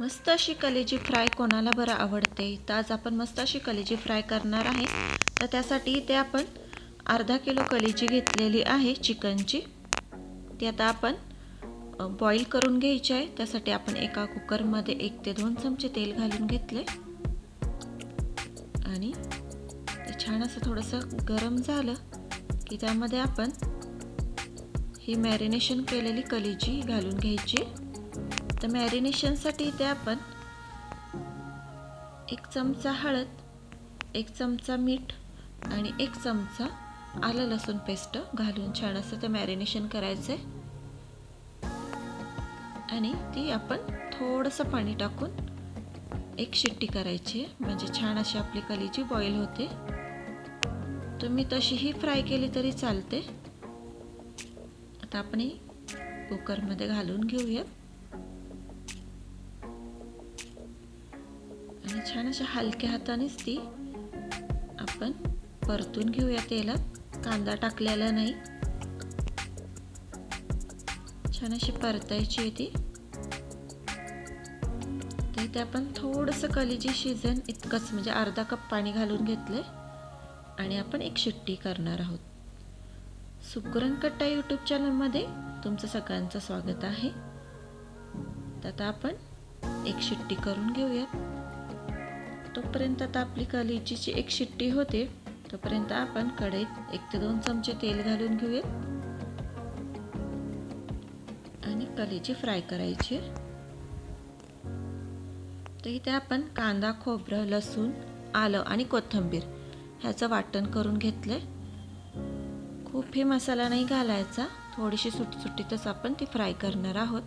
मस्त अशी कलेजी फ्राय कोणाला बरं आवडते? तर आज आपण मस्त अशी कलेजी फ्राय करणार आहे. तर त्यासाठी इथे आपण अर्धा किलो कलेजी घेतलेली आहे चिकनची. ती आता आपण बॉईल करून घ्यायची आहे. त्यासाठी आपण एका कुकरमध्ये एक ते दोन चमचे तेल घालून घेतले. आणि ते छान असं थोडंसं गरम झालं की त्यामध्ये आपण ही मॅरिनेशन केलेली कलेजी घालून घ्यायची. तर मॅरिनेशनसाठी इथे आपण एक चमचा हळद एक चमचा मीठ आणि एक चमचा आलं लसूण पेस्ट घालून छान असं ते मॅरिनेशन करायचं आहे आणि ती आपण थोडंसं पाणी टाकून एक शिट्टी करायची आहे. म्हणजे छान अशी आपली कलीची बॉईल होते. तुम्ही तशीही फ्राय केली तरी चालते. आता आपण कुकरमध्ये घालून घेऊया आणि छान अशा हलक्या हातानेच ती आपण परतून घेऊया तेलात. कांदा टाकलेला नाही. छान अशी परतायची आहे ती. तर इथे आपण थोडंसं कलीजी शिजन इतकंच म्हणजे अर्धा कप पाणी घालून घेतलंय. आणि आपण एक शिट्टी करणार आहोत. सुकरण कट्टा यूट्यूब चॅनलमध्ये तुमचं सगळ्यांचं स्वागत आहे. तर आता आपण एक शिट्टी करून घेऊयात. तोपर्यंत आता आपली कलिचीची एक शिट्टी होते. तोपर्यंत आपण कढईत एक ते दोन चमचे तेल घालून घेऊयात. आणि कलेची फ्राय करायची तर इथे आपण कांदा खोबरं लसूण आलं आणि कोथिंबीर ह्याचं वाटण करून घेतलंय. खूप हे मसाला नाही घालायचा. थोडीशी सुटसुटीतच आपण ती फ्राय करणार आहोत.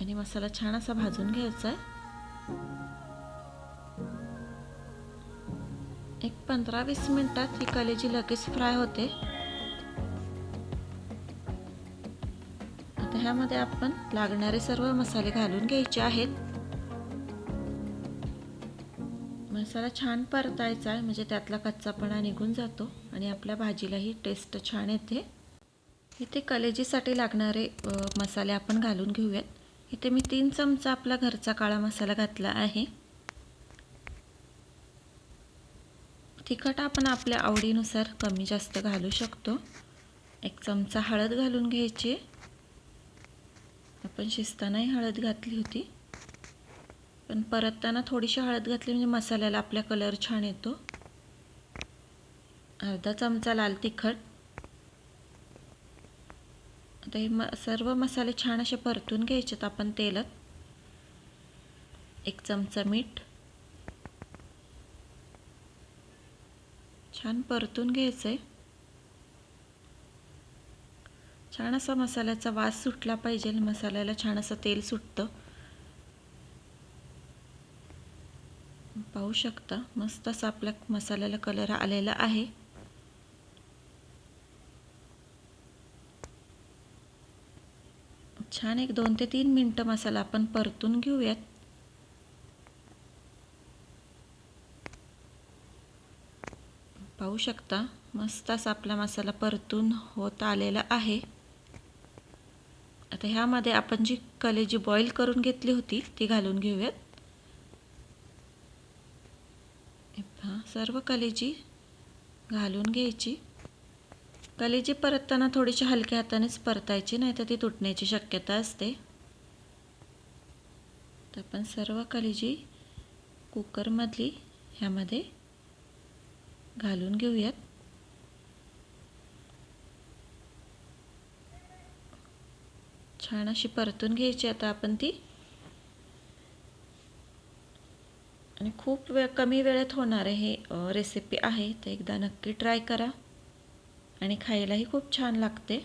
आणि मसाला छान असा भाजून घ्यायचा आहे. एक पंधरा वीस मिनिटात ही कलेजी लगेच फ्राय होते. आता ह्यामध्ये आपण लागणारे सर्व मसाले घालून घ्यायचे आहेत. मसाला छान परतायचा आहे म्हणजे त्यातला कच्चापणा निघून जातो आणि आपल्या भाजीलाही टेस्ट छान येते. इथे कलेजीसाठी लागणारे मसाले आपण घालून घेऊयात. इथे मी तीन चमचा आपला घरचा काळा मसाला घातला आहे. तिखट आपण आपल्या आवडीनुसार कमी जास्त घालू शकतो. एक चमचा हळद घालून घ्यायची. आपण शिजतानाही हळद घातली होती. पण परतताना थोडीशी हळद घातली म्हणजे मसाल्याला आपल्या कलर छान येतो. अर्धा चमचा लाल तिखट. आता हे म सर्व मसाले छान असे परतून घ्यायचेत आपण तेलात. एक चमचा मीठ. छान परतून घ्यायचं आहे छान असा मसाल्याचा वास सुटला पाहिजे मसाल्याला छान असं तेल सुटतं. पाहू शकता मस्त असा आपल्या मसाल्याला कलर आलेला आहे. छान एक दोन ते तीन मिनटं मसाला आपण परतून घेऊयात. पाहू शकता. मस्त असा आपला मसाला परतून होत आलेला आहे. आता ह्यामध्ये आपण जी कलेजी बॉईल करून घेतली होती ती घालून घेऊयात. सर्व कलेजी घालून घ्यायची. कलेजी परतताना थोडीशी हलक्या हातानेच परतायची नाही तर ती तुटण्याची शक्यता असते. तर आपण सर्व कलेजी कुकरमधली ह्यामध्ये घालून घेऊयात. छान अशी परतून घ्यायची आता आपण ती. आणि खूप वेळ कमी वेळेत होणार हे रेसिपी आहे तर एकदा नक्की ट्राय करा. आणि खायलाही खूप छान लागते.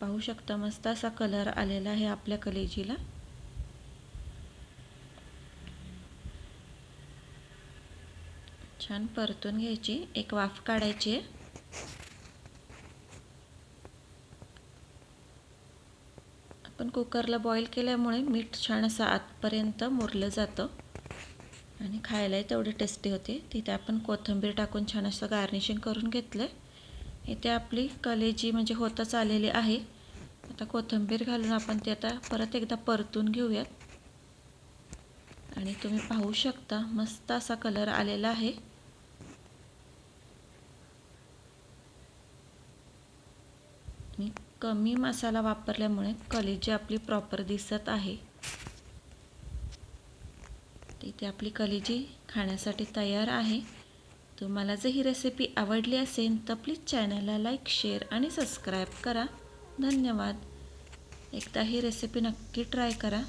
पाहू शकता मस्त असा कलर आलेला आहे आपल्या कलेजीला. छान परतून घ्यायची. एक वाफ काढायची आहे. आपण कुकरला बॉईल केल्यामुळे मीठ छान असं आतपर्यंत मुरलं जातं. आणि खायलाही तेवढी टेस्टी होते. तिथे आपण कोथिंबीर टाकून छान असं गार्निशिंग करून घेतलं आहे इथे आपली कलेजी म्हणजे होतच आलेली आहे. आता कोथिंबीर घालून आपण ते आता परत एकदा परतून घेऊयात. आणि तुम्ही पाहू शकता मस्त असा कलर आलेला आहे. मी कमी मसाला वापरल्यामुळे कलेजी आपली प्रॉपर दिसत आहे. इथे आपली कलेजी खाण्यासाठी तयार आहे. तुम्हाला जर ही रेसिपी आवडली असेल तर प्लीज चॅनलला लाईक शेअर आणि सबस्क्राईब करा. धन्यवाद. एकदा ही रेसिपी नक्की ट्राय करा.